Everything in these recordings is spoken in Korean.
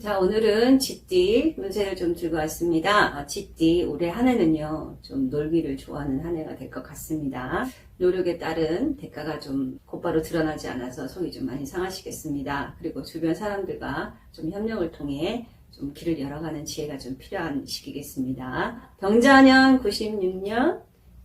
자, 오늘은 쥐띠 운세를 좀 들고 왔습니다. 아, 쥐띠 올해 한 해는요, 좀 놀기를 좋아하는 한 해가 될 것 같습니다. 노력에 따른 대가가 좀 곧바로 드러나지 않아서 속이 좀 많이 상하시겠습니다. 그리고 주변 사람들과 좀 협력을 통해 좀 길을 열어가는 지혜가 좀 필요한 시기겠습니다. 병자년 96년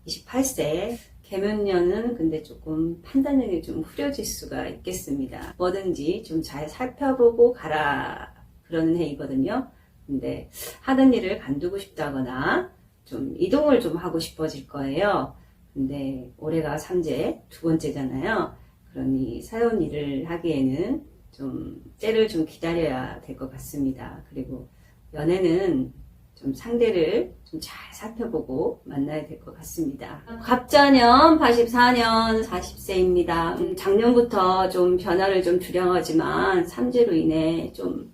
28세 개면년은 근데 조금 판단력이 좀 흐려질 수가 있겠습니다. 뭐든지 좀 잘 살펴보고 가라 그러는 해이거든요. 근데 하던 일을 간두고 싶다거나 좀 이동을 좀 하고 싶어질 거예요. 근데 올해가 삼재 두 번째잖아요. 그러니 새로운 일을 하기에는 좀 때를 좀 기다려야 될 것 같습니다. 그리고 연애는 좀 상대를 좀 잘 살펴보고 만나야 될 것 같습니다. 갑자년 84년 40세입니다. 음, 작년부터 좀 변화를 좀 주량하지만 삼재로 인해 좀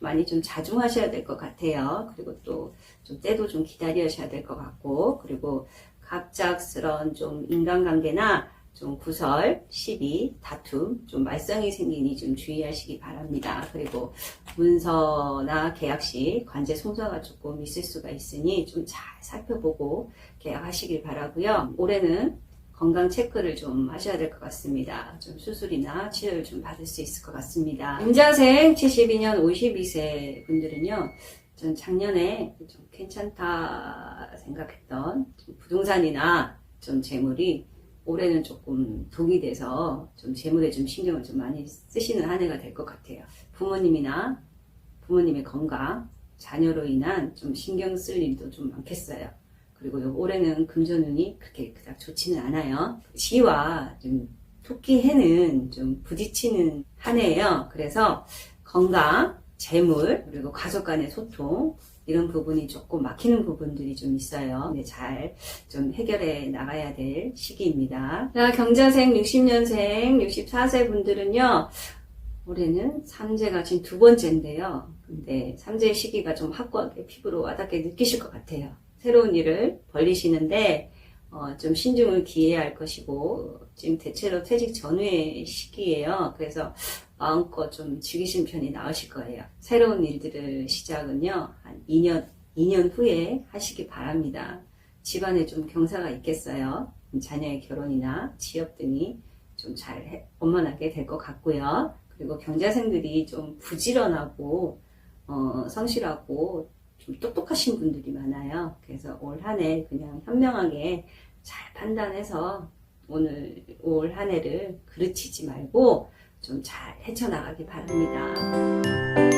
많이 좀 자중하셔야 될 것 같아요. 그리고 또 좀 때도 좀 기다리셔야 될 것 같고 그리고 갑작스런 좀 인간관계나 좀 구설, 시비, 다툼, 좀 말썽이 생기니 좀 주의하시기 바랍니다. 그리고 문서나 계약 시 관제 송사가 조금 있을 수가 있으니 좀 잘 살펴보고 계약하시길 바라고요. 올해는 건강 체크를 좀 하셔야 될 것 같습니다. 좀 수술이나 치료를 좀 받을 수 있을 것 같습니다. 임자생 72년 52세 분들은요, 전 작년에 좀 괜찮다 생각했던 좀 부동산이나 좀 재물이 올해는 조금 독이 돼서 좀 재물에 좀 신경을 좀 많이 쓰시는 한 해가 될 것 같아요. 부모님이나 부모님의 건강, 자녀로 인한 좀 신경 쓸 일도 좀 많겠어요. 그리고 요 올해는 금전운이 그렇게 그닥 좋지는 않아요. 시와 좀 토끼 해는 좀 부딪히는 한 해예요. 그래서 건강, 재물, 그리고 가족 간의 소통, 이런 부분이 조금 막히는 부분들이 좀 있어요. 네, 잘좀 해결해 나가야 될 시기입니다. 자, 경자생 60년생 64세 분들은요, 올해는 삼재가 지금 두 번째인데요. 근데 삼재 시기가 좀 확고하게 피부로 와닿게 느끼실 것 같아요. 새로운 일을 벌리시는데, 어, 좀 신중을 기해야 할 것이고, 지금 대체로 퇴직 전후의 시기예요. 그래서 마음껏 좀 즐기신 편이 나으실 거예요. 새로운 일들을 시작은요, 한 2년, 2년 후에 하시기 바랍니다. 집안에 좀 경사가 있겠어요. 자녀의 결혼이나 취업 등이 좀 잘 원만하게 될 것 같고요. 그리고 경자생들이 좀 부지런하고, 어, 성실하고, 좀 똑똑하신 분들이 많아요. 그래서 올 한 해 그냥 현명하게 잘 판단해서 오늘 올 한 해를 그르치지 말고 좀 잘 헤쳐나가기 바랍니다.